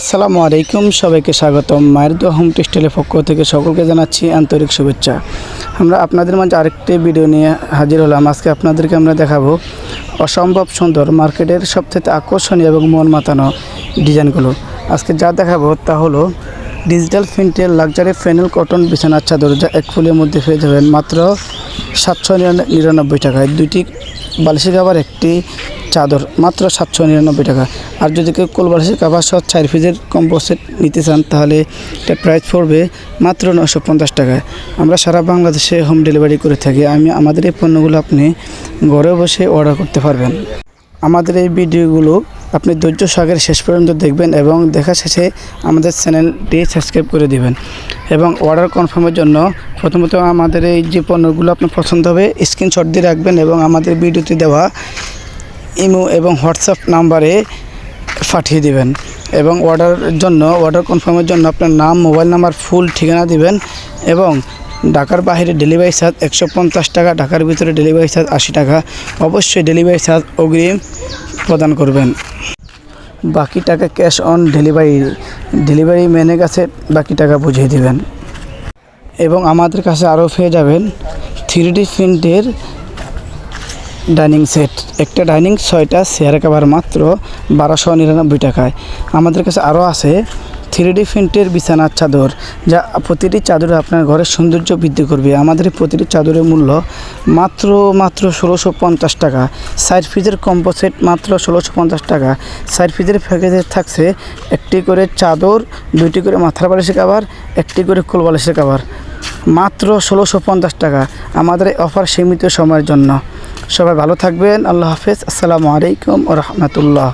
আসসালামু আলাইকুম, সবাইকে স্বাগতম। মায়ের দোয়া হোম টেক্সটাইলের পক্ষ থেকে সকলকে জানাচ্ছি আন্তরিক শুভেচ্ছা। আমরা আপনাদের মাঝে আরেকটি ভিডিও নিয়ে হাজির হলাম। আজকে আপনাদেরকে আমরা দেখাবো অসম্ভব সুন্দর মার্কেটের সবথেকে আকর্ষণীয় এবং মন মাতানো ডিজাইনগুলো। আজকে যা দেখাবো তা হলো ডিজিটাল প্রিন্টের লাক্সারি ফেনেল কটন বিছানার চাদর, যা এক ফুলের মধ্যে পেয়ে যাবেন মাত্র সাতশো নিরানব্বই টাকায়। দুইটি বালিশের কাবার একটি চাদর, মাত্র সাতশো নিরানব্বই টাকা। আর যদি কেউ কোল বালিশের কাবার সহ চার পিসের কম্বো সেট নিতে চান, তাহলে এটার প্রাইস পড়বে মাত্র নশো পঞ্চাশ টাকায়। আমরা সারা বাংলাদেশে হোম ডেলিভারি করে থাকি। আমি, আমাদের এই পণ্যগুলো আপনি ঘরে বসে অর্ডার করতে পারবেন। আমাদের এই ভিডিওগুলো আপনি ধৈর্য সাগের শেষ পর্যন্ত দেখবেন এবং দেখা শেষে আমাদের চ্যানেলটি সাবস্ক্রাইব করে দিবেন। এবং অর্ডার কনফার্মের জন্য প্রথমত আমাদের এই যে পণ্যগুলো আপনার পছন্দ হবে স্ক্রিনশট দিয়ে রাখবেন এবং আমাদের ভিডিওতে দেওয়া ইমো এবং হোয়াটসঅ্যাপ নাম্বারে পাঠিয়ে দিবেন এবং অর্ডারের জন্য অর্ডার কনফার্মের জন্য আপনার নাম মোবাইল নাম্বার ফুল ঠিকানা দিবেন এবং ঢাকার বাইরে ডেলিভারি চার্জ একশো পঞ্চাশ টাকা, ঢাকার ভিতরে ডেলিভারি চার্জ আশি টাকা। অবশ্যই ডেলিভারি চার্জ অগ্রিম প্রদান করবেন। বাকি টাকা ক্যাশ অন ডেলিভারি ডেলিভারি ম্যানের কাছে বাকি টাকা বুঝিয়ে দিবেন। এবং আমাদের কাছে আরও পেয়ে যাবেন থ্রি ডি প্রিন্টের ডাইনিং সেট। একটা ডাইনিং ছয়টা চেয়ার কাভার মাত্র বারোশো নিরানব্বই টাকায়। আমাদের কাছে আরও আছে থ্রি ডি প্রিন্টের বিছানার চাদর, যা প্রতিটি চাদরে আপনার ঘরের সৌন্দর্য বৃদ্ধি করবে। আমাদের প্রতিটি চাদরের মূল্য মাত্র মাত্র ষোলোশো পঞ্চাশ টাকা। সাইড ফ্রিজের কম্বো সেট মাত্র ষোলোশো পঞ্চাশ টাকা। সাইড ফ্রিজের প্যাকেজে থাকছে একটি করে চাদর, দুইটি করে মাথার বালিশের কাভার, একটি করে কোল বালিশের কাভার। মাত্র ষোলোশো পঞ্চাশ টাকা। আমাদের অফার সীমিত সময়ের জন্য। সবাই ভালো থাকবেন আল্লাহ হাফেজ আসসালামু আলাইকুম ও রহমতুল্লাহ